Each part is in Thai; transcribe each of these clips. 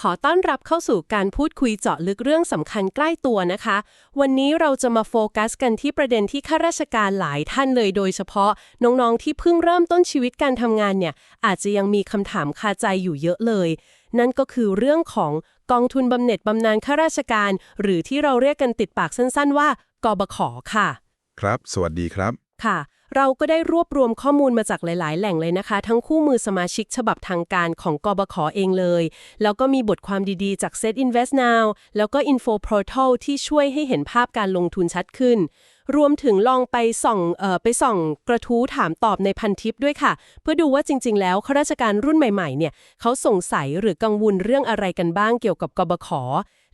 ขอต้อนรับเข้าสู่การพูดคุยเจาะลึกเรื่องสำคัญใกล้ตัวนะคะ วันนี้เราจะมาโฟกัสกันที่ประเด็นที่ข้าราชการหลายท่านเลยโดยเฉพาะ น้องๆที่เพิ่งเริ่มต้นชีวิตการทำงานเนี่ย อาจจะยังมีคำถามคาใจอยู่เยอะเลย นั่นก็คือเรื่องของกองทุนบำเหน็จบำนาญข้าราชการ หรือที่เราเรียกกันติดปากสั้นๆ ว่ากบขค่ะ ครับ สวัสดีครับ ค่ะ เราก็ได้รวบรวมข้อมูลมาจากหลาย ๆ แหล่งเลยนะคะ ทั้งคู่มือสมาชิกฉบับทางการของกบขเองเลย แล้วก็มีบทความดีๆ จาก Set Invest Now แล้วก็ Info Portal ที่ช่วยให้เห็นภาพการลงทุนชัดขึ้น รวมถึงลองไปส่องเอ่อไปส่องกระทู้ถามตอบในพันทิปด้วยค่ะ เพื่อดูว่าจริง ๆ แล้วข้าราชการรุ่นใหม่ ๆ เนี่ยเขาสงสัยหรือกังวลเรื่องอะไรกันบ้างเกี่ยวกับกบข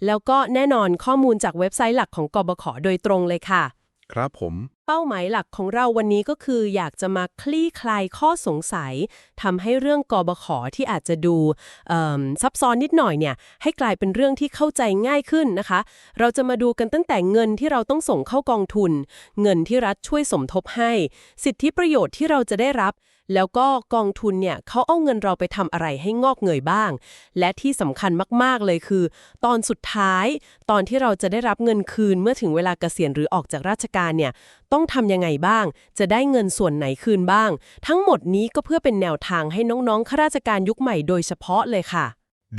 แล้วก็แน่นอนข้อมูลจากเว็บไซต์หลักของกบขโดยตรงเลยค่ะ ครับผม เป้าหมายหลักของเราวันนี้ก็คืออยากจะมาคลี่คลายข้อสงสัยทำให้เรื่องกบขที่อาจจะดูซับซ้อนนิดหน่อยเนี่ย ให้กลายเป็นเรื่องที่เข้าใจง่ายขึ้นนะคะ เราจะมาดูกันตั้งแต่เงินที่เราต้องส่งเข้ากองทุน เงินที่รัฐช่วยสมทบให้ สิทธิประโยชน์ที่เราจะได้รับ แล้วก็กองทุนเนี่ยเขาเอาเงินเราไปทำอะไรให้งอกเงยบ้าง และที่สำคัญมากๆเลยคือ ตอนสุดท้าย ตอนที่เราจะได้รับเงินคืนเมื่อถึงเวลาเกษียณหรือออกจากราชการเนี่ยต้องทำยังไงบ้าง จะได้เงินส่วนไหนคืนบ้าง ทั้งหมดนี้ก็เพื่อเป็นแนวทางให้น้องๆข้าราชการยุคใหม่โดยเฉพาะเลยค่ะ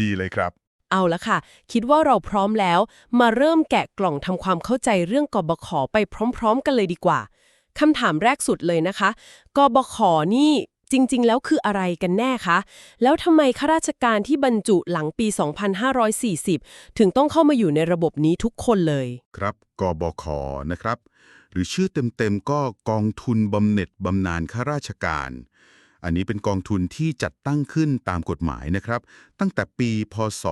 ดีเลยครับเอาละค่ะ คิดว่าเราพร้อมแล้ว มาเริ่มแกะกล่องทำความเข้าใจเรื่องกบขไปพร้อม ๆ กันเลยดีกว่า คำถามแรกสุดเลยนะคะกบขนี่จริง ๆ แล้วคืออะไรกันแน่คะ แล้วทำไมข้าราชการที่บรรจุหลังปี 2540 ถึงต้องเข้ามาอยู่ในระบบนี้ทุกคนเลย ครับกบขนะครับ หรือชื่อเต็มๆก็กองทุนบำเหน็จบำนาญข้าราชการ อันนี้เป็นกองทุนที่จัดตั้งขึ้นตามกฎหมายนะครับ ตั้งแต่ปีพศ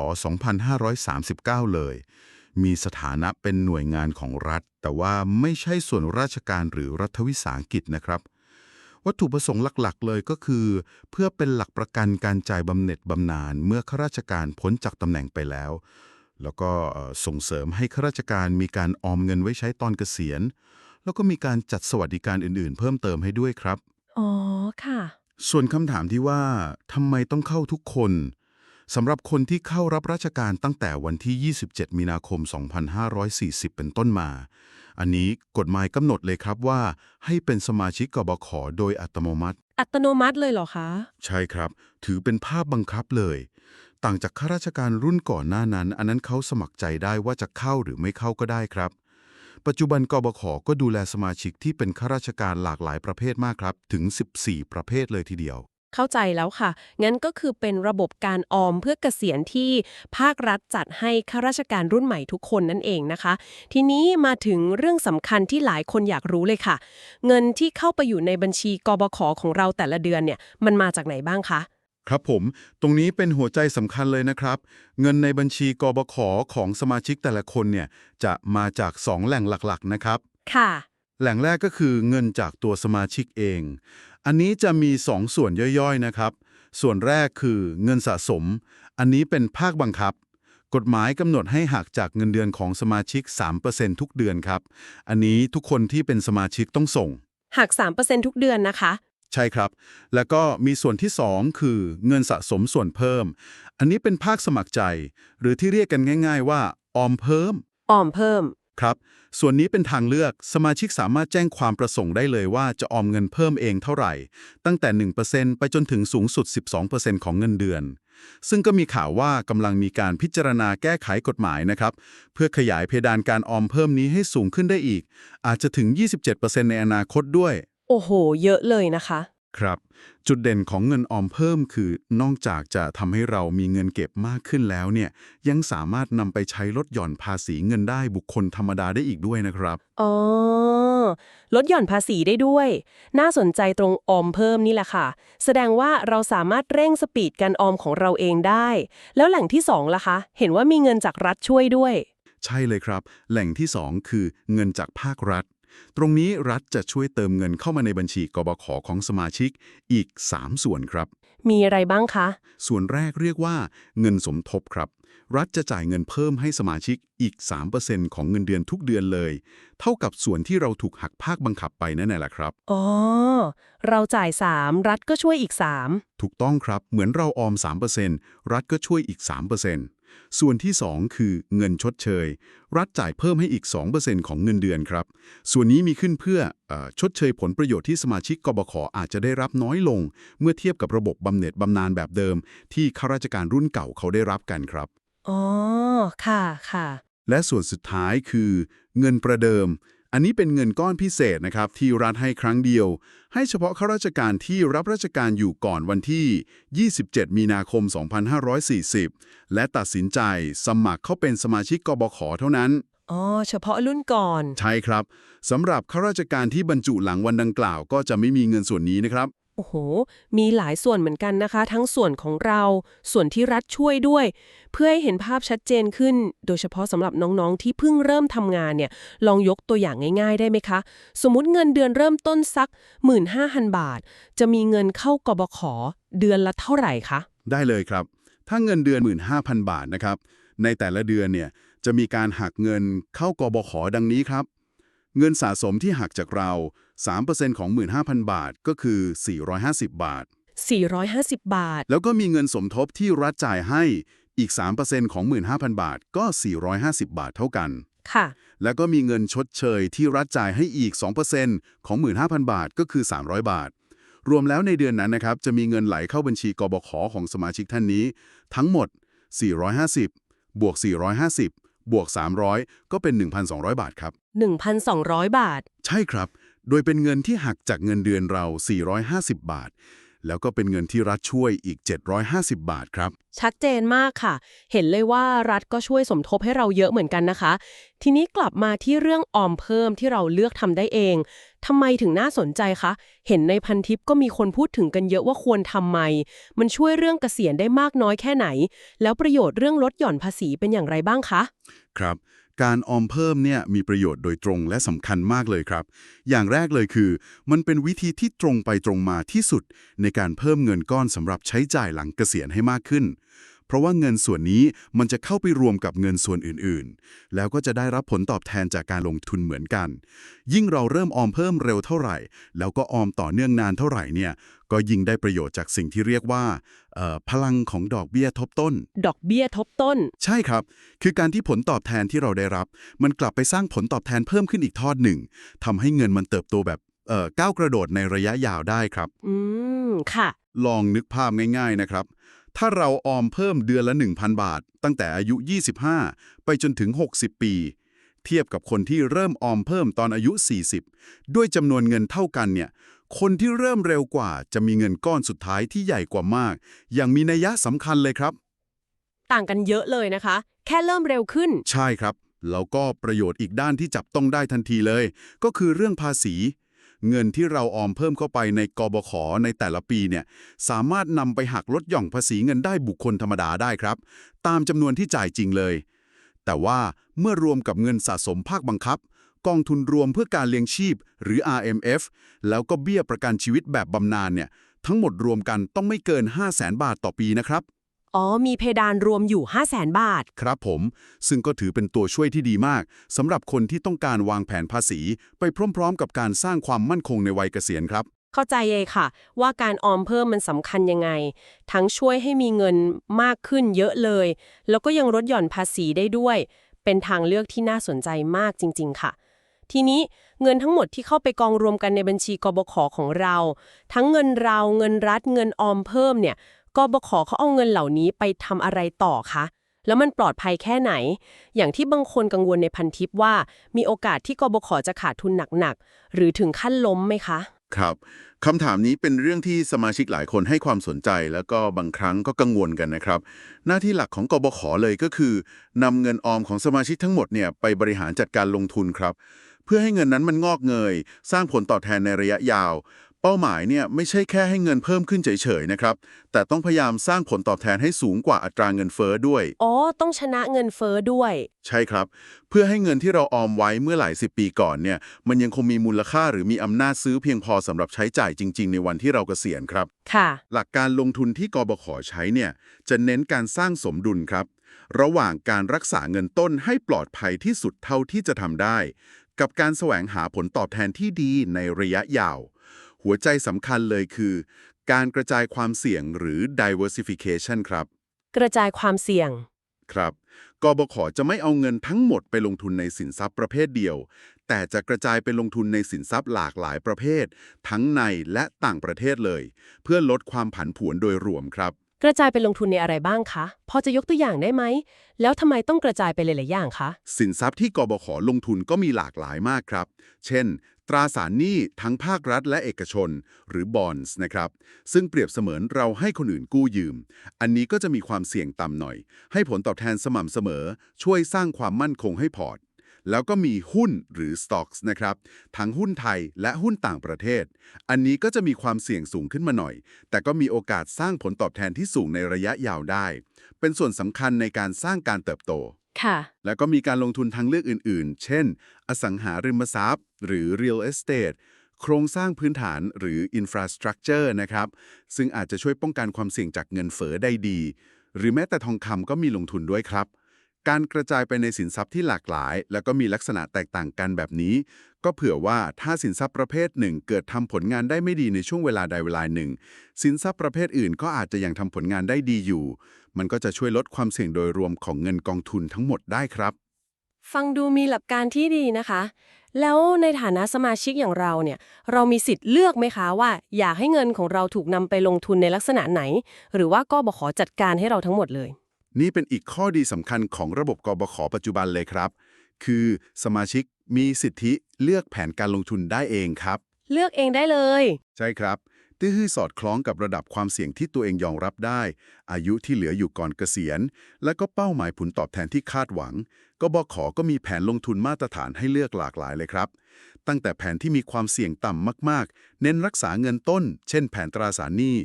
2539 เลย มีสถานะเป็นหน่วยงานของรัฐ แต่ว่าไม่ใช่ส่วนราชการหรือรัฐวิสาหกิจนะครับ วัตถุประสงค์หลักๆ เลยก็คือ เพื่อเป็นหลักประกันการจ่ายบำเหน็จบำนาญเมื่อข้าราชการพ้นจากตำแหน่งไปแล้ว แล้วก็เอ่อส่งเสริมให้ข้าราชการมีการออมเงินไว้ใช้ตอนเกษียณ แล้วก็มีการจัดสวัสดิการอื่นๆ เพิ่มเติมให้ด้วยครับ อ๋อค่ะ ส่วนคำถามที่ว่าทำไมต้องเข้าทุกคน สำหรับคนที่เข้ารับราชการตั้งแต่วันที่ 27 มีนาคม 2540 เป็นต้นมา อันนี้กฎหมายกำหนดเลยครับว่า ให้เป็นสมาชิกกบขโดยอัตโนมัติ อัตโนมัติเลยเหรอคะ ใช่ครับ ถือเป็นภาพบังคับเลย ต่างจากข้าราชการรุ่นก่อนหน้านั้น อันนั้นเขาสมัครใจได้ว่าจะเข้าหรือไม่เข้าก็ได้ครับ ปัจจุบันกบขก็ดูแลสมาชิกที่เป็นข้าราชการหลากหลายประเภทมากครับ ถึง 14 ประเภทเลยทีเดียว เข้าใจแล้วค่ะ งั้นก็คือเป็นระบบการออมเพื่อเกษียณที่ภาครัฐจัดให้ข้าราชการรุ่นใหม่ทุกคนนั่นเองนะคะ ทีนี้มาถึงเรื่องสำคัญที่หลายคนอยากรู้เลยค่ะ เงินที่เข้าไปอยู่ในบัญชีกบขของเราแต่ละเดือนเนี่ยมันมาจากไหนบ้างคะครับผม ตรงนี้เป็นหัวใจสำคัญเลยนะครับ เงินในบัญชีกบขของสมาชิกแต่ละคนเนี่ยจะมาจาก 2 แหล่งหลักๆนะครับ ค่ะ แหล่งแรกก็คือเงินจากตัวสมาชิกเอง อันนี้จะมี 2 ส่วนย่อยๆนะครับ ส่วนแรกคือเงินสะสม อันนี้เป็นภาคบังคับ กฎหมายกำหนดให้หักจากเงินเดือนของสมาชิก 3%ทุกเดือนครับ อันนี้ทุกคนที่เป็นสมาชิกต้องส่ง หัก 3%ทุกเดือนนะคะ ใช่ครับ แล้วก็มีส่วนที่ 2 คือเงินสะสมส่วนเพิ่ม อันนี้เป็นภาคสมัครใจ หรือที่เรียกกันง่าย ๆ ว่าออมเพิ่ม ออมเพิ่ม ครับ ส่วนนี้เป็นทางเลือก สมาชิกสามารถแจ้งความประสงค์ได้เลยว่าจะออมเงินเพิ่มเองเท่าไหร่ ตั้งแต่ 1%ไปจนถึงสูงสุด 12%ของเงินเดือน ซึ่งก็มีข่าวว่ากำลังมีการพิจารณาแก้ไขกฎหมายนะครับ เพื่อขยายเพดานการออมเพิ่มนี้ให้สูงขึ้นได้อีก อาจจะถึง 27%ในอนาคตด้วย โอ้โห เยอะเลยนะคะ ครับ จุดเด่นของเงินออมเพิ่มคือนอกจากจะทำให้เรามีเงินเก็บมากขึ้นแล้วเนี่ยยังสามารถนำไปใช้ลดหย่อนภาษีเงินได้บุคคลธรรมดาได้อีกด้วยนะครับ อ๋อ ลดหย่อนภาษีได้ด้วย น่าสนใจตรงออมเพิ่มนี่แหละค่ะ แสดงว่าเราสามารถเร่งสปีดการออมของเราเองได้ แล้วแหล่งที่สองล่ะคะ เห็นว่ามีเงินจากรัฐช่วยด้วย ใช่เลยครับ แหล่งที่ 2 คือเงินจากภาครัฐ ตรงนี้รัฐจะช่วยเติมเงินเข้ามาในบัญชีกบขของสมาชิกอีก 3 ส่วนครับ มีอะไรบ้างคะ ส่วนแรกเรียกว่า เงินสมทบครับ รัฐจะจ่ายเงินเพิ่มให้สมาชิกอีก 3%ของเงินเดือนทุกเดือนเลย เท่ากับส่วนที่เราถูกหักภาคบังคับไปนั่นแหละครับ อ๋อ เราจ่าย 3 รัฐก็ช่วยอีกถูกต้องครับ เหมือนเราออม 3%รัฐก็ช่วยอีก 3% ส่วนที่ 2 คือเงินชดเชย รัฐจ่ายเพิ่มให้อีก 2%ของเงินเดือนครับ ส่วนนี้มีขึ้นเพื่อเออชดเชยผลประโยชน์ที่สมาชิกกบขอาจจะได้รับน้อยลง เมื่อเทียบกับระบบบำเหน็จบำนาญแบบเดิม ที่ข้าราชการรุ่นเก่าเขาได้รับกันครับอ๋อค่ะค่ะและส่วนสุดท้ายคือ เงินประเดิม อันนี้เป็นเงินก้อนพิเศษนะครับที่รัฐให้ครั้งเดียว ให้เฉพาะข้าราชการที่รับราชการอยู่ก่อนวันที่ 27 มีนาคม 2540 และตัดสินใจสมัครเข้าเป็นสมาชิกกบขเท่านั้น อ๋อ เฉพาะรุ่นก่อน ใช่ครับสำหรับข้าราชการที่บรรจุหลังวันดังกล่าว ก็จะไม่มีเงินส่วนนี้นะครับ โอ้โห มีหลายส่วนเหมือนกันนะคะ ทั้งส่วนของเรา ส่วนที่รัฐช่วยด้วย เพื่อให้เห็นภาพชัดเจนขึ้น โดยเฉพาะสำหรับน้องๆ ที่เพิ่งเริ่มทำงานเนี่ย ลองยกตัวอย่างง่าย ๆ ได้ไหมคะ สมมติเงินเดือนเริ่มต้นสัก 15,000 บาท จะมีเงินเข้ากบขเดือนละเท่าไหร่คะ ได้เลยครับ ถ้าเงินเดือน 15,000 บาทนะครับ ในแต่ละเดือนเนี่ย จะมีการหักเงินเข้ากบขดังนี้ครับ เงินสะสมที่หักจากเรา 3%ของ 15,000 บาทก็คือ 450 บาท 450 บาท แล้วก็มีเงินสมทบที่รัฐจ่ายให้อีก 3%ของ 15,000 บาทก็ 450 บาทเท่ากัน ค่ะ แล้วก็มีเงินชดเชยที่รัฐจ่ายให้อีก 2%ของ 15,000 บาทก็คือ 300 บาท รวมแล้วในเดือนนั้นนะครับ จะมีเงินไหลเข้าบัญชีกบขของสมาชิกท่านนี้ ทั้งหมด 450 บวก 450 บวก 300 ก็เป็น 1,200 บาทครับ 1,200 บาท ใช่ครับ โดยเป็นเงินที่หักจากเงินเดือนเรา 450 บาท แล้วก็เป็นเงินที่รัฐช่วยอีก 750 บาทครับ ชัดเจนมากค่ะ เห็นเลยว่ารัฐก็ช่วยสมทบให้เราเยอะเหมือนกันนะคะ ทีนี้กลับมาที่เรื่องออมเพิ่มที่เราเลือกทำได้เองทำไมถึงน่าสนใจคะ เห็นในพันทิปก็มีคนพูดถึงกันเยอะว่าควรทำไหม มันช่วยเรื่องเกษียณได้มากน้อยแค่ไหน แล้วประโยชน์เรื่องลดหย่อนภาษีเป็นอย่างไรบ้างคะ ครับ การออมเพิ่มเนี่ยมีประโยชน์โดยตรงและสำคัญมากเลยครับ อย่างแรกเลยคือ มันเป็นวิธีที่ตรงไปตรงมาที่สุด ในการเพิ่มเงินก้อนสำหรับใช้จ่ายหลังเกษียณให้มากขึ้น เพราะว่าเงินส่วนนี้มันจะเข้าไปรวมกับเงินส่วนอื่นๆ แล้วก็จะได้รับผลตอบแทนจากการลงทุนเหมือนกัน ยิ่งเราเริ่มออมเพิ่มเร็วเท่าไหร่ แล้วก็ออมต่อเนื่องนานเท่าไหร่เนี่ยก็ยิ่งได้ประโยชน์จากสิ่งที่เรียกว่าเอ่อพลังของดอกเบี้ยทบต้น ดอกเบี้ยทบต้น ใช่ครับ คือการที่ผลตอบแทนที่เราได้รับ มันกลับไปสร้างผลตอบแทนเพิ่มขึ้นอีกทอดหนึ่งทำให้เงินมันเติบโตแบบเอ่อก้าวกระโดดในระยะยาวได้ครับ อืม ค่ะ ลองนึกภาพง่าย ๆนะครับ ถ้าเราออมเพิ่มเดือนละ 1,000 บาท ตั้งแต่อายุ 25 ไปจนถึง 60 ปี เทียบกับคนที่เริ่มออมเพิ่มตอนอายุ 40 ด้วยจำนวนเงินเท่ากันเนี่ย คนที่เริ่มเร็วกว่าจะมีเงินก้อนสุดท้ายที่ใหญ่กว่ามาก อย่างมีนัยยะสำคัญเลยครับ ต่างกันเยอะเลยนะคะ แค่เริ่มเร็วขึ้น ใช่ครับ แล้วก็ประโยชน์อีกด้านที่จับต้องได้ทันทีเลย ก็คือเรื่องภาษี เงินที่เราออมเพิ่มเข้าไปในกบขในแต่ละปีเนี่ยสามารถนำไปหักลดหย่อนภาษีเงินได้บุคคลธรรมดาได้ครับ ตามจำนวนที่จ่ายจริงเลย แต่ว่าเมื่อรวมกับเงินสะสมภาคบังคับ กองทุนรวมเพื่อการเลี้ยงชีพ หรือ RMF แล้วก็เบี้ยประกันชีวิตแบบบำนาญเนี่ยทั้งหมดรวมกันต้องไม่เกิน 5 0 0แสนบาทต่อปีนะครับ อ๋อ มีเพดานรวมอยู่ 5 0 0 0 0 0บาท ครับผม ซึ่งก็ถือเป็นตัวช่วยที่ดีมากสำหรับคนที่ต้องการวางแผนภาษี ไปพร้อม ๆ กับการสร้างความมั่นคงในวัยเกษียณครับ เข้าใจเลยค่ะ ว่าการออมเพิ่มมันสำคัญยังไง ทั้งช่วยให้มีเงินมากขึ้นเยอะเลย แล้วก็ยังลดหย่อนภาษีได้ด้วย เป็นทางเลือกที่น่าสนใจมากจริง ๆ ค่ะ ทีนี้เงินทั้งหมดที่เข้าไปกองรวมกันในบัญชีกบขของเรา ทั้งเงินเราเงินรัฐเงินออมเพิ่มเนี่ย กบขเขาเอาเงินเหล่านี้ไปทำอะไรต่อคะแล้วมันปลอดภัยแค่ไหน อย่างที่บางคนกังวลในพันทิปว่า มีโอกาสที่กบขจะขาดทุนหนักๆ หรือถึงขั้นล้มไหมคะ ครับคำถามนี้เป็นเรื่องที่สมาชิกหลายคนให้ความสนใจ แล้วก็บางครั้งก็กังวลกันนะครับ หน้าที่หลักของกบขเลยก็คือนำเงินออมของสมาชิกทั้งหมดเนี่ยไปบริหารจัดการลงทุนครับ เพื่อให้เงินนั้นมันงอกเงย สร้างผลตอบแทนในระยะยาว ป้าหมายเนี่ยไม่ใช่แค่ให้เงินเพิ่มขึ้นเฉยๆนะครับ แต่ต้องพยายามสร้างผลตอบแทนให้สูงกว่าอัตราเงินเฟ้อด้วย อ๋อ ต้องชนะเงินเฟ้อด้วย ใช่ครับ เพื่อให้เงินที่เราออมไว้เมื่อหลายสิบปีก่อนเนี่ยมันยังคงมีมูลค่าหรือมีอำนาจซื้อเพียงพอสำหรับใช้จ่ายจริง ๆ ในวันที่เราเกษียณครับ ค่ะ หลักการลงทุนที่กบขใช้เนี่ยจะเน้นการสร้างสมดุลครับ ระหว่างการรักษาเงินต้นให้ปลอดภัยที่สุดเท่าที่จะทำได้ กับการแสวงหาผลตอบแทนที่ดีในระยะยาว หัวใจสำคัญเลยคือ การกระจายความเสี่ยงหรือ diversification ครับ กระจายความเสี่ยง ครับกบขจะไม่เอาเงินทั้งหมดไปลงทุนในสินทรัพย์ประเภทเดียว แต่จะกระจายไปลงทุนในสินทรัพย์หลากหลายประเภท ทั้งในและต่างประเทศเลย เพื่อลดความผันผวนโดยรวมครับ กระจายไปลงทุนในอะไรบ้างคะ พอจะยกตัวอย่างได้ไหม แล้วทำไมต้องกระจายไปหลายๆอย่างคะ สินทรัพย์ที่กบขลงทุนก็มีหลากหลายมากครับ เช่น ตราสารหนี้ทั้งภาครัฐและเอกชน หรือบอนส์นะครับ ซึ่งเปรียบเสมือนเราให้คนอื่นกู้ยืม อันนี้ก็จะมีความเสี่ยงต่ำหน่อย ให้ผลตอบแทนสม่ำเสมอ ช่วยสร้างความมั่นคงให้พอร์ตแล้วก็มีหุ้นหรือ stocks นะครับ ทั้งหุ้นไทยและหุ้นต่างประเทศ อันนี้ก็จะมีความเสี่ยงสูงขึ้นมาหน่อย แต่ก็มีโอกาสสร้างผลตอบแทนที่สูงในระยะยาวได้ เป็นส่วนสำคัญในการสร้างการเติบโต ค่ะ แล้วก็มีการลงทุนทางเลือกอื่นๆ เช่น อสังหาริมทรัพย์ หรือ real estate โครงสร้างพื้นฐานหรือ infrastructure นะครับ ซึ่งอาจจะช่วยป้องกันความเสี่ยงจากเงินเฟ้อได้ดี หรือแม้แต่ทองคำก็มีลงทุนด้วยครับ การกระจายไปในสินทรัพย์ที่หลากหลาย แล้วก็มีลักษณะแตกต่างกันแบบนี้ ก็เผื่อว่าถ้าสินทรัพย์ประเภทหนึ่งเกิดทำผลงานได้ไม่ดีในช่วงเวลาใดเวลาหนึ่ง สินทรัพย์ประเภทอื่นก็อาจจะยังทำผลงานได้ดีอยู่ มันก็จะช่วยลดความเสี่ยงโดยรวมของเงินกองทุนทั้งหมดได้ครับ ฟังดูมีหลักการที่ดีนะคะ แล้วในฐานะสมาชิกอย่างเราเนี่ย เรามีสิทธิ์เลือกไหมคะว่า อยากให้เงินของเราถูกนำไปลงทุนในลักษณะไหน หรือว่าก็บขอจัดการให้เราทั้งหมดเลย นี่เป็นอีกข้อดีสำคัญของระบบกบขปัจจุบันเลยครับ คือสมาชิกมีสิทธิเลือกแผนการลงทุนได้เองครับ เลือกเองได้เลย ใช่ครับที่ให้สอดคล้องกับระดับความเสี่ยงที่ตัวเองยอมรับได้ อายุที่เหลืออยู่ก่อนเกษียณ และก็เป้าหมายผลตอบแทนที่คาดหวัง ก็บขก็มีแผนลงทุนมาตรฐานให้เลือกหลากหลายเลยครับ ตั้งแต่แผนที่มีความเสี่ยงต่ำมากๆ เน้นรักษาเงินต้น เช่น แผนตราสารหนี้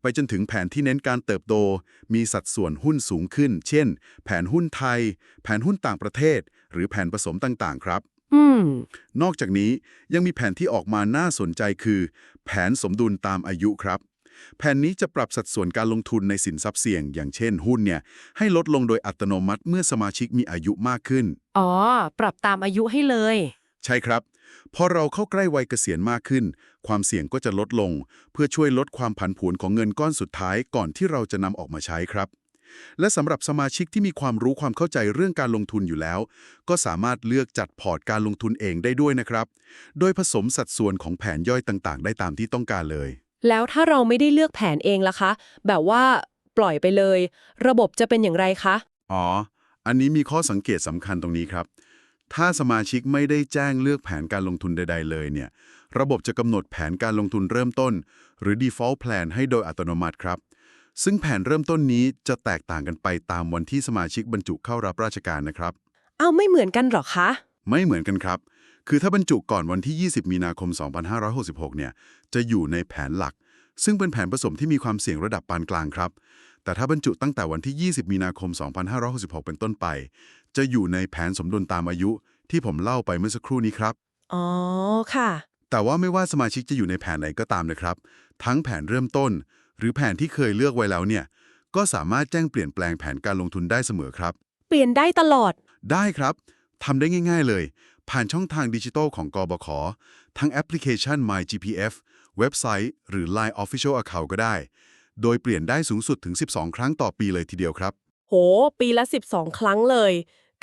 ไปจนถึงแผนที่เน้นการเติบโต มีสัดส่วนหุ้นสูงขึ้น เช่น แผนหุ้นไทย แผนหุ้นต่างประเทศ หรือแผนผสมต่างๆ ครับอืมนอกจากนี้ยังมีแผนที่ออกมาน่าสนใจคือ แผนสมดุลตามอายุครับ แผนนี้จะปรับสัดส่วนการลงทุนในสินทรัพย์เสี่ยง อย่างเช่นหุ้นเนี่ยให้ลดลงโดยอัตโนมัติเมื่อสมาชิกมีอายุมากขึ้น อ๋อ ปรับตามอายุให้เลย ใช่ครับ พอเราเข้าใกล้วัยเกษียณมากขึ้น ความเสี่ยงก็จะลดลง เพื่อช่วยลดความผันผวนของเงินก้อนสุดท้ายก่อนที่เราจะนำออกมาใช้ครับ และสำหรับสมาชิกที่มีความรู้ความเข้าใจเรื่องการลงทุนอยู่แล้ว ก็สามารถเลือกจัดพอร์ตการลงทุนเองได้ด้วยนะครับ โดยผสมสัดส่วนของแผนย่อยต่างๆ ได้ตามที่ต้องการเลย แล้วถ้าเราไม่ได้เลือกแผนเองล่ะคะ แบบว่าปล่อยไปเลย ระบบจะเป็นอย่างไรคะ อ๋อ อันนี้มีข้อสังเกตสำคัญตรงนี้ครับ ถ้าสมาชิกไม่ได้แจ้งเลือกแผนการลงทุนใด ๆ เลยเนี่ย ระบบจะกำหนดแผนการลงทุนเริ่มต้น หรือ default plan ให้โดยอัตโนมัติครับ ซึ่งแผนเริ่มต้นนี้จะแตกต่างกันไปตามวันที่สมาชิกบรรจุเข้ารับราชการนะครับ เอาไม่เหมือนกันหรอคะ ไม่เหมือนกันครับ คือถ้าบรรจุก่อนวันที่ 20 มีนาคม 2566 เนี่ย จะอยู่ในแผนหลัก ซึ่งเป็นแผนผสมที่มีความเสี่ยงระดับปานกลางครับ แต่ถ้าบรรจุตั้งแต่วันที่ 20 มีนาคม 2566 เป็นต้นไป จะอยู่ในแผนสมดุลตามอายุที่ผมเล่าไปเมื่อสักครู่นี้ครับ อ๋อ ค่ะ แต่ว่าไม่ว่าสมาชิกจะอยู่ในแผนไหนก็ตามนะครับ ทั้งแผนเริ่มต้น หรือแผนที่เคยเลือกไว้แล้วเนี่ย ก็สามารถแจ้งเปลี่ยนแปลงแผนการลงทุนได้เสมอครับ เปลี่ยนได้ตลอด ได้ครับทำได้ง่าย ๆเลย ผ่านช่องทางดิจิทัลของกบขทั้งแอปพลิเคชัน MyGPF เว็บไซต์ หรือ Line Official Account ก็ได้ โดยเปลี่ยนได้สูงสุดถึง 12 ครั้งต่อปีเลยทีเดียวครับ โห ปีละ 12 ครั้งเลย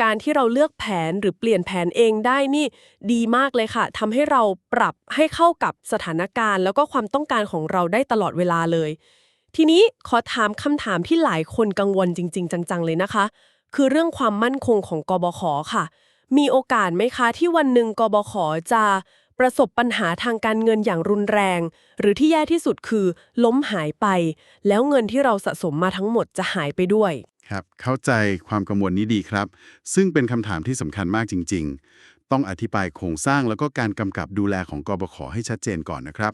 การที่เราเลือกแผนหรือเปลี่ยนแผนเองได้นี่ดีมากเลยค่ะทำให้เราปรับให้เข้ากับสถานการณ์ แล้วก็ความต้องการของเราได้ตลอดเวลาเลย ทีนี้ขอถามคำถามที่หลายคนกังวลจริง ๆ จังๆ เลยนะคะ คือเรื่องความมั่นคงของกบขค่ะ มีโอกาสไหมคะ ที่วันหนึ่งกบขจะประสบปัญหาทางการเงินอย่างรุนแรง หรือที่แย่ที่สุดคือ ล้มหายไป แล้วเงินที่เราสะสมมาทั้งหมดจะหายไปด้วย ครับเข้าใจความกังวลนี้ดีครับ ซึ่งเป็นคำถามที่สำคัญมากจริง ๆ ต้องอธิบายโครงสร้างแล้วก็การกำกับดูแลของกบขให้ชัดเจนก่อนนะครับ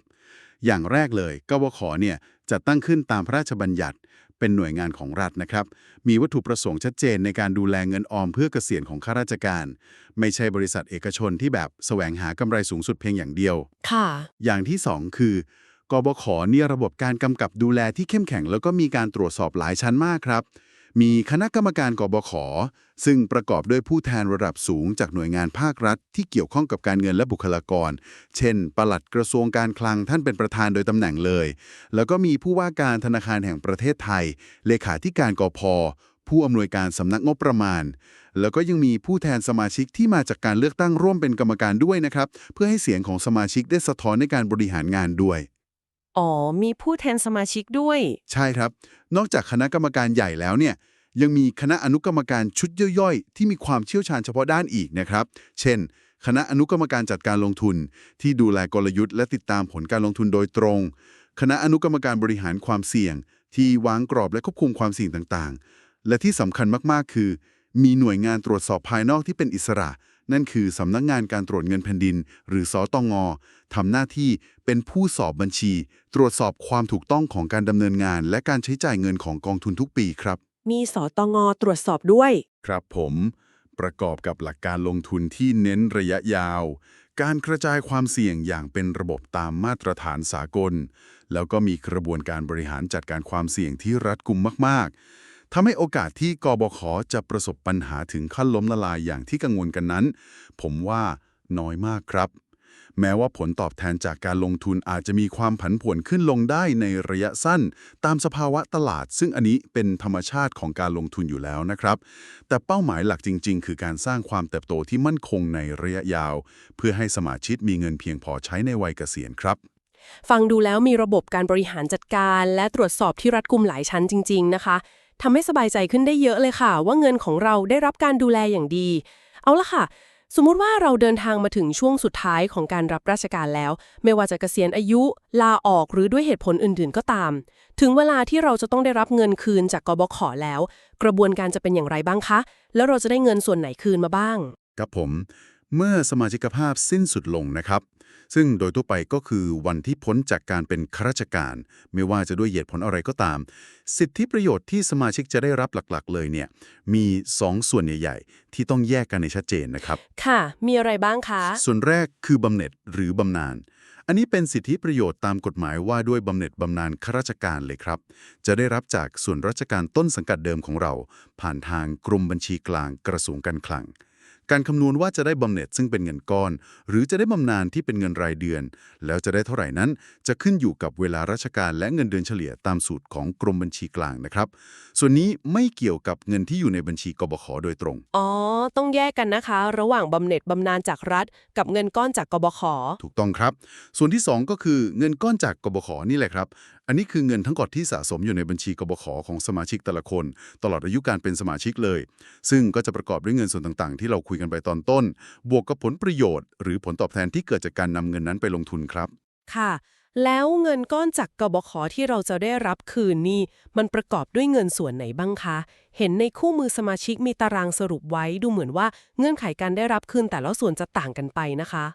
อย่างแรกเลยกบขเนี่ยจะตั้งขึ้นตามพระราชบัญญัติ เป็นหน่วยงานของรัฐนะครับ มีวัตถุประสงค์ชัดเจนในการดูแลเงินออมเพื่อเกษียณของข้าราชการ ไม่ใช่บริษัทเอกชนที่แบบแสวงหากำไรสูงสุดเพียงอย่างเดียว ค่ะ อย่างที่2คือกบขเนี่ยระบบการกำกับดูแลที่เข้มแข็ง แล้วก็มีการตรวจสอบหลายชั้นมากครับ มีคณะกรรมการกบข ซึ่งประกอบด้วยผู้แทนระดับสูงจากหน่วยงานภาครัฐ ที่เกี่ยวข้องกับการเงินและบุคลากร เช่น ปลัดกระทรวงการคลังท่านเป็นประธานโดยตำแหน่งเลย แล้วก็มีผู้ว่าการธนาคารแห่งประเทศไทย เลขาธิการกพผผู้อำนวยการสำนักงบประมาณ แล้วก็ยังมีผู้แทนสมาชิกที่มาจากการเลือกตั้งร่วมเป็นกรรมการด้วยนะครับ เพื่อให้เสียงของสมาชิกได้สะท้อนในการบริหารงานด้วย อ๋อ มีผู้แทนสมาชิกด้วย ใช่ครับ นอกจากคณะกรรมการใหญ่แล้วเนี่ย ยังมีคณะอนุกรรมการชุดย่อยๆ ที่มีความเชี่ยวชาญเฉพาะด้านอีกนะครับ เช่น คณะอนุกรรมการจัดการลงทุน ที่ดูแลกลยุทธ์และติดตามผลการลงทุนโดยตรง คณะอนุกรรมการบริหารความเสี่ยง ที่วางกรอบและควบคุมความเสี่ยงต่างๆ และที่สำคัญมากๆ คือ มีหน่วยงานตรวจสอบภายนอกที่เป็นอิสระ นั่นคือสำนักงานการตรวจเงินแผ่นดิน หรือสอตงทำหน้าที่เป็นผู้สอบบัญชี ตรวจสอบความถูกต้องของการดำเนินงาน และการใช้จ่ายเงินของกองทุนทุกปีครับ มีสตงตรวจสอบด้วย ครับผม ประกอบกับหลักการลงทุนที่เน้นระยะยาว การกระจายความเสี่ยงอย่างเป็นระบบตามมาตรฐานสากล แล้วก็มีกระบวนการบริหารจัดการความเสี่ยงที่รัดกุมมาก ๆ ทำให้โอกาสที่กบขจะประสบปัญหาถึงขั้นล้มละลายอย่างที่กังวลกันนั้น ผมว่าน้อยมากครับ แม้ว่าผลตอบแทนจากการลงทุนอาจจะมีความผันผวนขึ้นลงได้ในระยะสั้น ตามสภาวะตลาด ซึ่งอันนี้เป็นธรรมชาติของการลงทุนอยู่แล้วนะครับ แต่เป้าหมายหลักจริง ๆ คือการสร้างความเติบโตที่มั่นคงในระยะยาว เพื่อให้สมาชิกมีเงินเพียงพอใช้ในวัยเกษียณครับฟังดูแล้วมีระบบการบริหารจัดการ และตรวจสอบที่รัดกุมหลายชั้นจริง ๆ นะคะ ทำให้สบายใจขึ้นได้เยอะเลยค่ะ ว่าเงินของเราได้รับการดูแลอย่างดี เอาละค่ะ สมมุติว่าเราเดินทางมาถึงช่วงสุดท้ายของการรับราชการแล้ว ไม่ว่าจะเกษียณอายุ ลาออกหรือด้วยเหตุผลอื่น ๆ ก็ตาม ถึงเวลาที่เราจะต้องได้รับเงินคืนจากกบขแล้ว กระบวนการจะเป็นอย่างไรบ้างคะ แล้วเราจะได้เงินส่วนไหนคืนมาบ้าง ครับผม เมื่อสมาชิกภาพสิ้นสุดลงนะครับ ซึ่งโดยทั่วไปก็คือวันที่พ้นจากการเป็นข้าราชการ ไม่ว่าจะด้วยเหตุผลอะไรก็ตาม สิทธิประโยชน์ที่สมาชิกจะได้รับหลักๆ เลยเนี่ยมี 2 ส่วนใหญ่ๆ ที่ต้องแยกกันในชัดเจนนะครับ ค่ะ มีอะไรบ้างคะ ส่วนแรกคือบำเหน็จหรือบำนาญอันนี้เป็นสิทธิประโยชน์ตามกฎหมายว่าด้วยบำเหน็จบำนาญข้าราชการเลยครับ จะได้รับจากส่วนราชการต้นสังกัดเดิมของเรา ผ่านทางกรมบัญชีกลางกระทรวงการคลัง การคำนวณว่าจะได้บำเหน็จซึ่งเป็นเงินก้อน หรือจะได้บำนาญที่เป็นเงินรายเดือน แล้วจะได้เท่าไหร่นั้น จะขึ้นอยู่กับเวลาราชการและเงินเดือนเฉลี่ยตามสูตรของกรมบัญชีกลางนะครับ ส่วนนี้ไม่เกี่ยวกับเงินที่อยู่ในบัญชีกบขโดยตรง อ๋อ ต้องแยกกันนะคะ ระหว่างบำเหน็จบำนาญจากรัฐ กับเงินก้อนจากกบขถูกต้องครับ ส่วนที่ 2 ก็คือเงินก้อนจากกบขนี่แหละครับ อันนี้คือเงินทั้งกอดที่สะสมอยู่ในบัญชีกบขของสมาชิกแต่ละคน ตลอดอายุการเป็นสมาชิกเลย ซึ่งก็จะประกอบด้วยเงินส่วนต่างๆ ที่เราคุยกันไปตอนต้น บวกกับผลประโยชน์ หรือผลตอบแทนที่เกิดจากการนำเงินนั้นไปลงทุนครับ ค่ะ แล้วเงินก้อนจากกบขที่เราจะได้รับคืนนี่มันประกอบด้วยเงินส่วนไหนบ้างคะ เห็นในคู่มือสมาชิกมีตารางสรุปไว้ดูเหมือนว่าเงื่อนไขการได้รับคืนแต่ละส่วนจะต่างกันไปนะคะ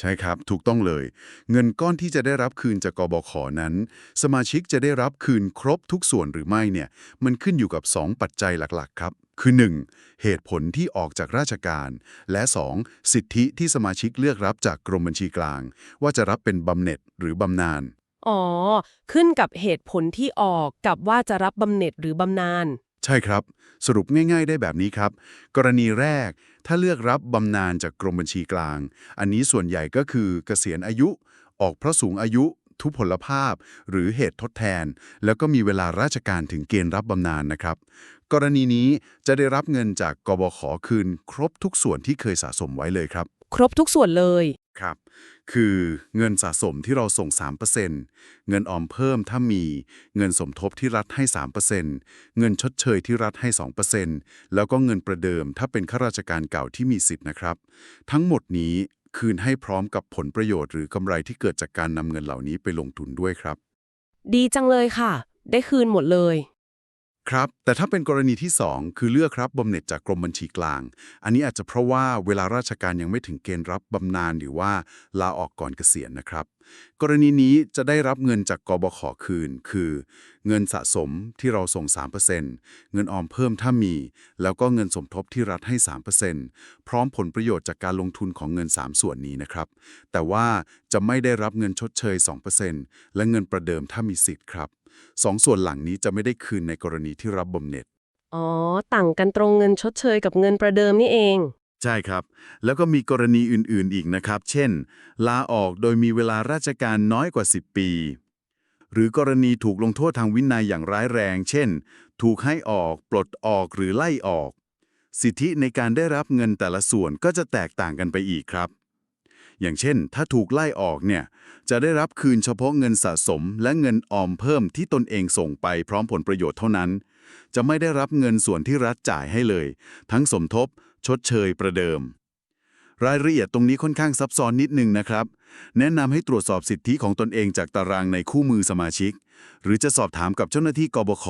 ใช่ครับ ถูกต้องเลย เงินก้อนที่จะได้รับคืนจากกบขนั้น สมาชิกจะได้รับคืนครบทุกส่วนหรือไม่เนี่ย มันขึ้นอยู่กับ 2 ปัจจัยหลักๆ ครับ คือ 1. เหตุผลที่ออกจากราชการ และ 2. สิทธิที่สมาชิกเลือกรับจากกรมบัญชีกลาง ว่าจะรับเป็นบำเหน็จหรือบำนาญอ๋อ ขึ้นกับเหตุผลที่ออกกับว่าจะรับบำเหน็จหรือบำนาญใช่ครับ สรุปง่าย ๆ ได้แบบนี้ครับ กรณีแรก ถ้าเลือกรับบำนาญจากกรมบัญชีกลาง อันนี้ส่วนใหญ่ก็คือเกษียณอายุ ออกเพราะสูงอายุ ทุพพลภาพ หรือเหตุทดแทน แล้วก็มีเวลาราชการถึงเกณฑ์รับบำนาญนะครับ กรณีนี้จะได้รับเงินจากกบขคืน ครบทุกส่วนที่เคยสะสมไว้เลยครับ ครบทุกส่วนเลย ครับ คือเงินสะสมที่เราส่ง 3%เงินออมเพิ่มถ้ามี เงินสมทบที่รัฐให้ 3%เงินชดเชยที่รัฐให้ 2%แล้วก็เงินประเดิมถ้าเป็นข้าราชการเก่าที่มีสิทธิ์นะครับ ทั้งหมดนี้คืนให้พร้อมกับผลประโยชน์หรือกำไรที่เกิดจากการนำเงินเหล่านี้ไปลงทุนด้วยครับ ดีจังเลยค่ะ ได้คืนหมดเลย ครับ แต่ถ้าเป็นกรณีที่ 2 คือเลือกรับบำเหน็จจากกรมบัญชีกลาง อันนี้อาจจะเพราะว่าเวลาราชการยังไม่ถึงเกณฑ์รับบำนาญหรือว่าลาออกก่อนเกษียณนะครับ กรณีนี้จะได้รับเงินจากกบขคืน คือ เงินสะสมที่เราส่ง 3%เงินออมเพิ่มถ้ามี แล้วก็เงินสมทบที่รัฐให้ 3%พร้อมผลประโยชน์จากการลงทุนของเงิน 3 ส่วนนี้นะครับ แต่ว่าจะไม่ได้รับเงินชดเชย 2%และเงินประเดิมถ้ามีสิทธิ์ครับ สองส่วนหลังนี้จะไม่ได้คืนในกรณีที่รับบำเหน็จ อ๋อ ต่างกันตรงเงินชดเชยกับเงินประเดิมนี่เอง ใช่ครับ แล้วก็มีกรณีอื่นๆอีกนะครับ เช่น ลาออกโดยมีเวลาราชการน้อยกว่า 10 ปี หรือกรณีถูกลงโทษทางวินัยอย่างร้ายแรง เช่น ถูกให้ออก ปลดออกหรือไล่ออก สิทธิในการได้รับเงินแต่ละส่วนก็จะแตกต่างกันไปอีกครับ อย่างเช่น ถ้าถูกไล่ออกเนี่ยจะได้รับคืนเฉพาะเงินสะสมและเงินออมเพิ่มที่ตนเองส่งไปพร้อมผลประโยชน์เท่านั้น จะไม่ได้รับเงินส่วนที่รัฐจ่ายให้เลย ทั้งสมทบ ชดเชยประเดิม รายละเอียดตรงนี้ค่อนข้างซับซ้อนนิดนึงนะครับ แนะนำให้ตรวจสอบสิทธิของตนเองจากตารางในคู่มือสมาชิก หรือจะสอบถามกับเจ้าหน้าที่กบข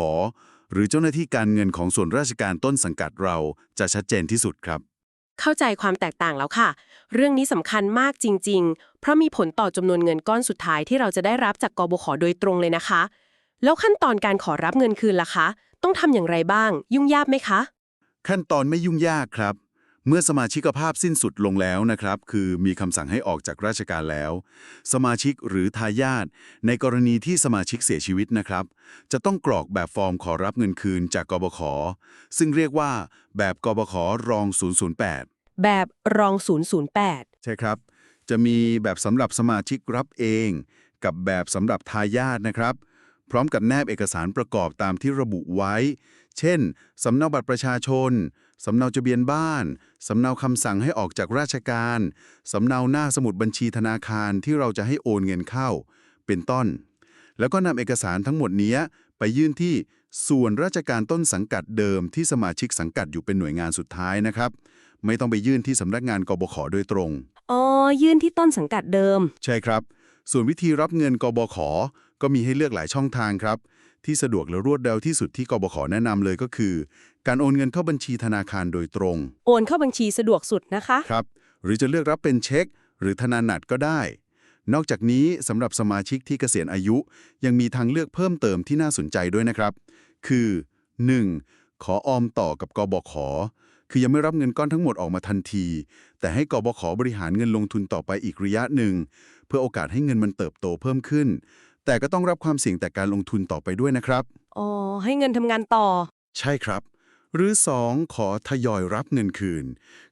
หรือเจ้าหน้าที่การเงินของส่วนราชการต้นสังกัดเราจะชัดเจนที่สุดครับ เข้าใจความแตกต่างแล้วค่ะ เรื่องนี้สำคัญมากจริง ๆ เพราะมีผลต่อจำนวนเงินก้อนสุดท้ายที่เราจะได้รับจากกบขโดยตรงเลยนะคะ แล้วขั้นตอนการขอรับเงินคืนล่ะคะ ต้องทำอย่างไรบ้าง ยุ่งยากไหมคะ ขั้นตอนไม่ยุ่งยากครับ เมื่อสมาชิกภาพสิ้นสุดลงแล้วนะครับ คือมีคำสั่งให้ออกจากราชการแล้ว สมาชิกหรือทายาทในกรณีที่สมาชิกเสียชีวิตนะครับ จะต้องกรอกแบบฟอร์มขอรับเงินคืนจากกบข ซึ่งเรียกว่าแบบกบขรอง 008 แบบรอง 008 ใช่ครับ จะมีแบบสำหรับสมาชิกรับเอง กับแบบสำหรับทายาทนะครับ พร้อมกับแนบเอกสารประกอบตามที่ระบุไว้ เช่นสำเนาบัตรประชาชนสำเนาทะเบียนบ้าน สำเนาคำสั่งให้ออกจากราชการ สำเนาหน้าสมุดบัญชีธนาคารที่เราจะให้โอนเงินเข้า เป็นต้น แล้วก็นำเอกสารทั้งหมดนี้ไปยื่นที่ส่วนราชการต้นสังกัดเดิมที่สมาชิกสังกัดอยู่เป็นหน่วยงานสุดท้ายนะครับ ไม่ต้องไปยื่นที่สำนักงานกบขโดยตรง อ๋อ ยื่นที่ต้นสังกัดเดิม ใช่ครับ ส่วนวิธีรับเงินกบขก็มีให้เลือกหลายช่องทางครับ ที่สะดวกและรวดเร็วที่สุดที่กบขแนะนำเลยก็คือ การโอนเงินเข้าบัญชีธนาคารโดยตรง โอนเข้าบัญชีสะดวกสุดนะคะ ครับ หรือจะเลือกรับเป็นเช็ค หรือธนานัตก็ได้ นอกจากนี้สำหรับสมาชิกที่เกษียณอายุ ยังมีทางเลือกเพิ่มเติมที่น่าสนใจด้วยนะครับ คือ 1. ขอออมต่อกับกบขคือยังไม่รับเงินก้อนทั้งหมดออกมาทันที แต่ให้กบขบริหารเงินลงทุนต่อไปอีกระยะหนึ่ง เพื่อโอกาสให้เงินมันเติบโตเพิ่มขึ้น แต่ก็ต้องรับความเสี่ยงแต่การลงทุนต่อไปด้วยนะครับ อ๋อ ให้เงินทำงานต่อ ใช่ครับ หรือ 2. ขอทยอยรับเงินคืน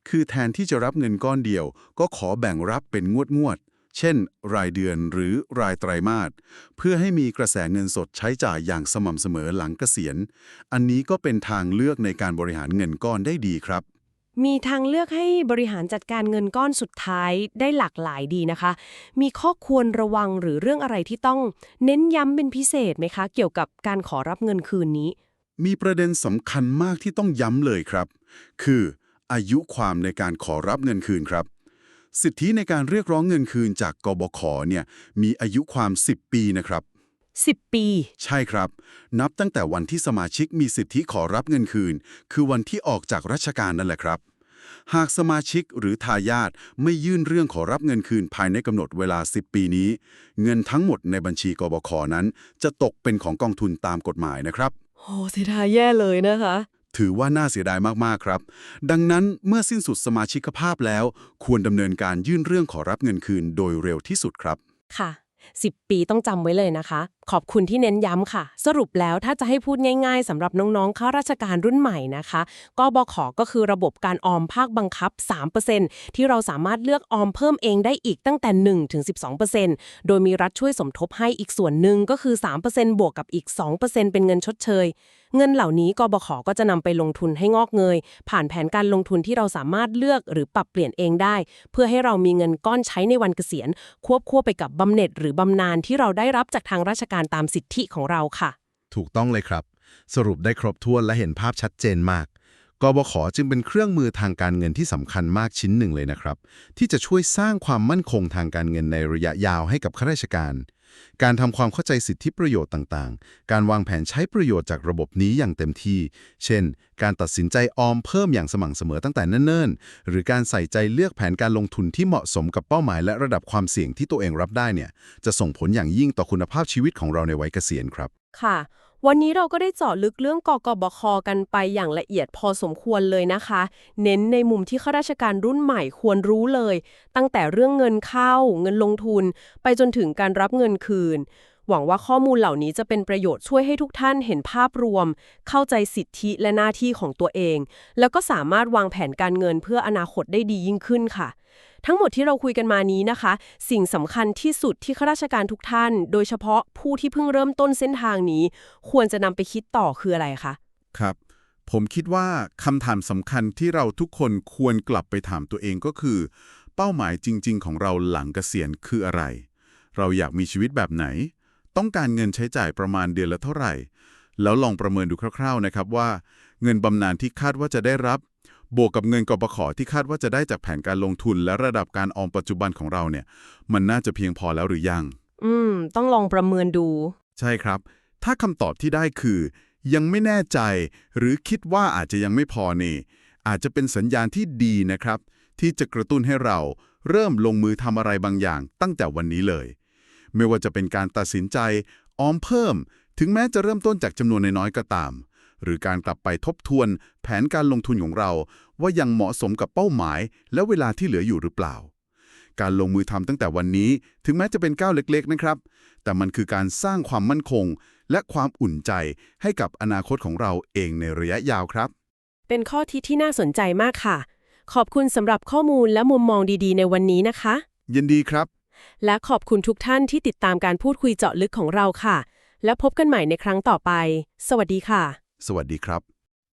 คือแทนที่จะรับเงินก้อนเดียว ก็ขอแบ่งรับเป็นงวดงวด เช่น รายเดือนหรือรายไตรมาส เพื่อให้มีกระแสเงินสดใช้จ่ายอย่างสม่ำเสมอหลังเกษียณ อันนี้ก็เป็นทางเลือกในการบริหารเงินก้อนได้ดีครับมีทางเลือกให้บริหารจัดการเงินก้อนสุดท้ายได้หลากหลายดีนะคะ มีข้อควรระวังหรือเรื่องอะไรที่ต้องเน้นย้ำเป็นพิเศษไหมคะ เกี่ยวกับการขอรับเงินคืนนี้ มีประเด็นสำคัญมากที่ต้องย้ำเลยครับ คืออายุความในการขอรับเงินคืนครับ สิทธิในการเรียกร้องเงินคืนจากกบขเนี่ยมีอายุความ 10 ปีนะครับ10 ปี ใช่ครับ นับตั้งแต่วันที่สมาชิกมีสิทธิขอรับเงินคืน คือวันที่ออกจากราชการนั่นแหละครับ หากสมาชิกหรือทายาทไม่ยื่นเรื่องขอรับเงินคืนภายในกำหนดเวลา 10 ปีนี้ เงินทั้งหมดในบัญชีกบขนั้น จะตกเป็นของกองทุนตามกฎหมายนะครับ โหเสียดายแย่เลยนะคะ ถือว่าน่าเสียดายมาก ๆ ครับ ดังนั้นเมื่อสิ้นสุดสมาชิกภาพแล้ว ควรดำเนินการยื่นเรื่องขอรับเงินคืนโดยเร็วที่สุดครับ ค่ะ 10 ปีต้องจำไว้เลยนะคะ ขอบคุณที่เน้นย้ำค่ะ สรุปแล้วถ้าจะให้พูดง่ายๆสำหรับน้องๆข้าราชการรุ่นใหม่นะคะกบขก็คือระบบการออมภาคบังคับ 3%ที่เราสามารถเลือกออมเพิ่มเองได้อีกตั้งแต่ 1-12%โดยมีรัฐช่วยสมทบให้อีกส่วนหนึ่งก็คือ 3%บวกกับอีก 2%เป็นเงินชดเชย เงินเหล่านี้กบขก็จะนำไปลงทุนให้งอกเงย ผ่านแผนการลงทุนที่เราสามารถเลือกหรือปรับเปลี่ยนเองได้ เพื่อให้เรามีเงินก้อนใช้ในวันเกษียณ ควบคู่ไปกับบำเหน็จหรือบำนาญที่เราได้รับจากทางราชการตามสิทธิของเราค่ะ ถูกต้องเลยครับ สรุปได้ครบถ้วนและเห็นภาพชัดเจนมากกบขจึงเป็นเครื่องมือทางการเงินที่สำคัญมากชิ้นหนึ่งเลยนะครับ ที่จะช่วยสร้างความมั่นคงทางการเงินในระยะยาวให้กับข้าราชการ การทำความเข้าใจสิทธิประโยชน์ต่างๆ การวางแผนใช้ประโยชน์จากระบบนี้อย่างเต็มที่ เช่น การตัดสินใจออมเพิ่มอย่างสม่ำเสมอตั้งแต่เนิ่นๆ หรือการใส่ใจเลือกแผนการลงทุนที่เหมาะสมกับเป้าหมายและระดับความเสี่ยงที่ตัวเองรับได้เนี่ย จะส่งผลอย่างยิ่งต่อคุณภาพชีวิตของเราในวัยเกษียณครับ ค่ะ วันนี้เราก็ได้เจาะลึกเรื่องกกบคกันไปอย่างละเอียดพอสมควรเลยนะคะ เน้นในมุมที่ข้าราชการรุ่นใหม่ควรรู้เลย ตั้งแต่เรื่องเงินเข้า เงินลงทุน ไปจนถึงการรับเงินคืน หวังว่าข้อมูลเหล่านี้จะเป็นประโยชน์ช่วยให้ทุกท่านเห็นภาพรวม เข้าใจสิทธิและหน้าที่ของตัวเอง แล้วก็สามารถวางแผนการเงินเพื่ออนาคตได้ดียิ่งขึ้นค่ะ ทั้งหมดที่เราคุยกันมานี้นะคะ สิ่งสำคัญที่สุดที่ข้าราชการทุกท่าน โดยเฉพาะผู้ที่เพิ่งเริ่มต้นเส้นทางนี้ ควรจะนำไปคิดต่อคืออะไรคะ ครับ ผมคิดว่าคำถามสำคัญที่เราทุกคนควรกลับไปถามตัวเองก็คือ เป้าหมายจริง ๆ ของเราหลังเกษียณคืออะไร เราอยากมีชีวิตแบบไหน ต้องการเงินใช้จ่ายประมาณเดือนละเท่าไหร่ แล้วลองประเมินดูคร่าว ๆนะครับว่า เงินบำนาญที่คาดว่าจะได้รับ บวกกับเงินกบขที่คาดว่าจะได้จากแผนการลงทุนและระดับการออมปัจจุบันของเราเนี่ย มันน่าจะเพียงพอแล้วหรือยัง อืม ต้องลองประเมินดู ใช่ครับ ถ้าคำตอบที่ได้คือ ยังไม่แน่ใจ หรือคิดว่าอาจจะยังไม่พอนี่ อาจจะเป็นสัญญาณที่ดีนะครับ ที่จะกระตุ้นให้เราเริ่มลงมือทำอะไรบางอย่างตั้งแต่วันนี้เลย ไม่ว่าจะเป็นการตัดสินใจออมเพิ่ม ถึงแม้จะเริ่มต้นจากจำนวนน้อยๆก็ตาม หรือการกลับไปทบทวน แผนการลงทุนของเรา ว่ายังเหมาะสมกับเป้าหมาย และเวลาที่เหลืออยู่หรือเปล่า การลงมือทำตั้งแต่วันนี้ ถึงแม้จะเป็นก้าวเล็กๆนะครับ แต่มันคือการสร้างความมั่นคง และความอุ่นใจให้กับอนาคตของเราเองในระยะยาวครับ เป็นข้อคิดที่น่าสนใจมากค่ะ ขอบคุณสำหรับข้อมูลและมุมมองดีๆ ในวันนี้นะคะ ยินดีครับ และขอบคุณทุกท่านที่ติดตามการพูดคุยเจาะลึกของเราค่ะ และพบกันใหม่ในครั้งต่อไป สวัสดีค่ะ สวัสดีครับ